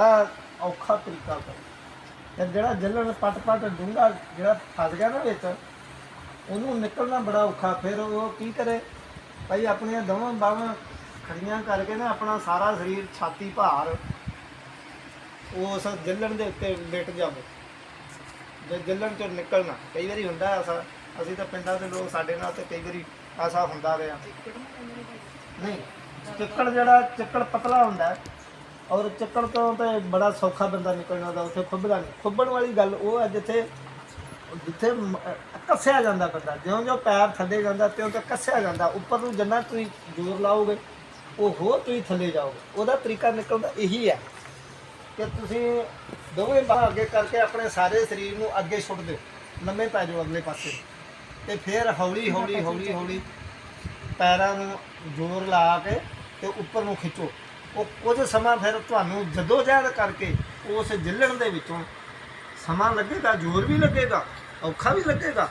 ਬੜਾ ਔਖਾ ਤਰੀਕਾ ਕਰ ਤੇ ਜਿਹੜਾ ਜੱਲਣ ਪਟ ਪਟ ਡੂੰਗਾ ਜਿਹੜਾ ਫਸ ਗਿਆ ਨਾ ਵਿੱਚ ਉਹਨੂੰ ਨਿਕਲਣਾ ਬੜਾ ਔਖਾ। ਫਿਰ ਉਹ ਕੀ ਕਰੇ? ਭਾਈ ਆਪਣੀਆਂ ਦੋਵਾਂ ਬਾਹਾਂ ਖੜੀਆਂ ਕਰਕੇ ਨਾ ਆਪਣਾ ਸਾਰਾ ਸਰੀਰ ਛਾਤੀ ਭਾਰ ਉਸ ਜੱਲਣ ਦੇ ਉੱਤੇ ਲੇਟ ਜਾਵੇ। ਜੇ ਜੱਲਣ ਚੋਂ ਨਿਕਲਣਾ ਕਈ ਵਾਰੀ ਹੁੰਦਾ ਐਸਾ ਅਸੀਂ ਤਾਂ ਪਿੰਡਾਂ ਦੇ ਲੋਕ ਸਾਡੇ ਨਾਲ ਤੇ ਕਈ ਵਾਰੀ ਐਸਾ ਹੁੰਦਾ ਰਿਹਾ। ਨਹੀਂ ਚੱਕੜ ਜਿਹੜਾ ਚੱਕੜ ਪਤਲਾ ਹੁੰਦਾ। ਔਰ ਚੱਕਣ ਤੋਂ ਤਾਂ ਬੜਾ ਸੌਖਾ ਬੰਦਾ ਨਿਕਲਣਾ ਦਾ ਉੱਥੇ ਖੁੱਬਦਾ ਨਹੀਂ। ਖੁੱਬਣ ਵਾਲੀ ਗੱਲ ਉਹ ਹੈ ਜਿੱਥੇ ਜਿੱਥੇ ਕੱਸਿਆ ਜਾਂਦਾ ਬੰਦਾ। ਜਿਉਂ ਜਿਉਂ ਪੈਰ ਥੱਲੇ ਜਾਂਦਾ ਤਿਉਂ ਤਿਉਂ ਕੱਸਿਆ ਜਾਂਦਾ। ਉੱਪਰ ਨੂੰ ਜਿੰਨਾ ਤੁਸੀਂ ਜ਼ੋਰ ਲਾਓਗੇ, ਉਹ ਹੋਰ ਤੁਸੀਂ ਥੱਲੇ ਜਾਓਗੇ। ਉਹਦਾ ਤਰੀਕਾ ਨਿਕਲਦਾ ਇਹੀ ਹੈ ਕਿ ਤੁਸੀਂ ਦੋਵੇਂ ਬਾਹਾਂ ਅੱਗੇ ਕਰਕੇ ਆਪਣੇ ਸਾਰੇ ਸਰੀਰ ਨੂੰ ਅੱਗੇ ਛੁੱਟ ਦਿਓ। ਲੰਮੇ ਪੈ ਜਾਓ ਅਗਲੇ ਪਾਸੇ। ਤੇ ਫਿਰ ਹੌਲੀ ਹੌਲੀ ਹੌਲੀ ਹੌਲੀ ਪੈਰਾਂ ਨੂੰ ਜ਼ੋਰ ਲਾ ਕੇ ਤੇ ਉੱਪਰ ਨੂੰ ਖਿੱਚੋ। ਉਹ ਕੁਝ ਸਮਾਂ ਫਿਰ ਤੁਹਾਨੂੰ ਜਦੋਂ ਜਹਿਦ ਕਰਕੇ ਉਸ ਜਿੱਲਣ ਦੇ ਵਿੱਚੋਂ ਸਮਾਂ ਲੱਗੇਗਾ, ਜ਼ੋਰ ਵੀ ਲੱਗੇਗਾ, ਔਖਾ ਵੀ ਲੱਗੇਗਾ।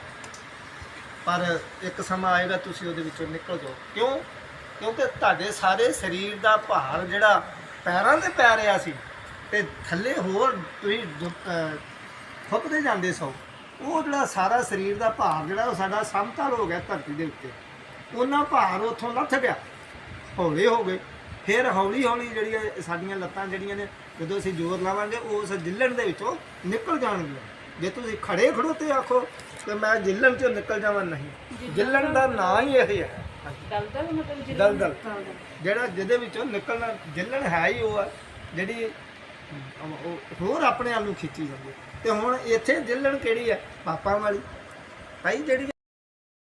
ਪਰ ਇੱਕ ਸਮਾਂ ਆਏਗਾ, ਤੁਸੀਂ ਉਹਦੇ ਵਿੱਚੋਂ ਨਿਕਲ ਜਾਓ। ਕਿਉਂ? ਕਿਉਂਕਿ ਤੁਹਾਡੇ ਸਾਰੇ ਸਰੀਰ ਦਾ ਭਾਰ ਜਿਹੜਾ ਪੈਰਾਂ ਤੇ ਪੈ ਰਿਹਾ ਸੀ ਤੇ ਥੱਲੇ ਹੋਰ ਤੁਸੀਂ ਜੋ- ਫੁੱਕਦੇ ਜਾਂਦੇ ਸੋ, ਉਹ ਜਿਹੜਾ ਸਾਰਾ ਸਰੀਰ ਦਾ ਭਾਰ ਜਿਹੜਾ, ਉਹ ਸਾਡਾ ਸਮਤਲ ਹੋ ਗਿਆ ਧਰਤੀ ਦੇ ਉੱਤੇ। ਉਹਨਾਂ ਭਾਰ ਉੱਥੋਂ ਲੱਥ ਗਿਆ। ਹੌਲੇ ਹੋ ਗਏ। ਫਿਰ ਹੌਲੀ ਹੌਲੀ ਜਿਹੜੀਆਂ ਸਾਡੀਆਂ ਲੱਤਾਂ ਜਿਹੜੀਆਂ ਨੇ ਜਦੋਂ ਅਸੀਂ ਜ਼ੋਰ ਲਾਵਾਂਗੇ ਉਸ ਜਿੱਲਣ ਦੇ ਵਿੱਚੋਂ ਨਿਕਲ ਜਾਣਗੀਆਂ। ਜੇ ਤੁਸੀਂ ਖੜੇ ਖੜੋ ਤੇ ਆਖੋ ਕਿ ਮੈਂ ਜਿੱਲਣ ਚੋਂ ਨਿਕਲ ਜਾਵਾਂ ਨਹੀਂ। ਜਿੱਲਣ ਦਾ ਨਾਂ ਹੀ ਇਹ ਹੈ। ਦਲਦਲ ਮਤਲਬ ਜਿਹੜੀ ਦਲਦਲ। ਜਿਹੜਾ ਜਿਹਦੇ ਵਿੱਚੋਂ ਨਿਕਲਣਾ ਜਿੱਲਣ ਹੈ ਹੀ ਉਹ ਹੈ ਜਿਹੜੀ ਉਹ ਹੋਰ ਆਪਣੇ ਆਪ ਨੂੰ ਖਿੱਚੀ ਜਾਂਦੀ। ਤੇ ਹੁਣ ਇੱਥੇ ਜਿੱਲਣ ਕਿਹੜੀ ਹੈ? ਪਾਪਾਂ ਵਾਲੀ। ਭਾਈ ਜਿਹੜੀ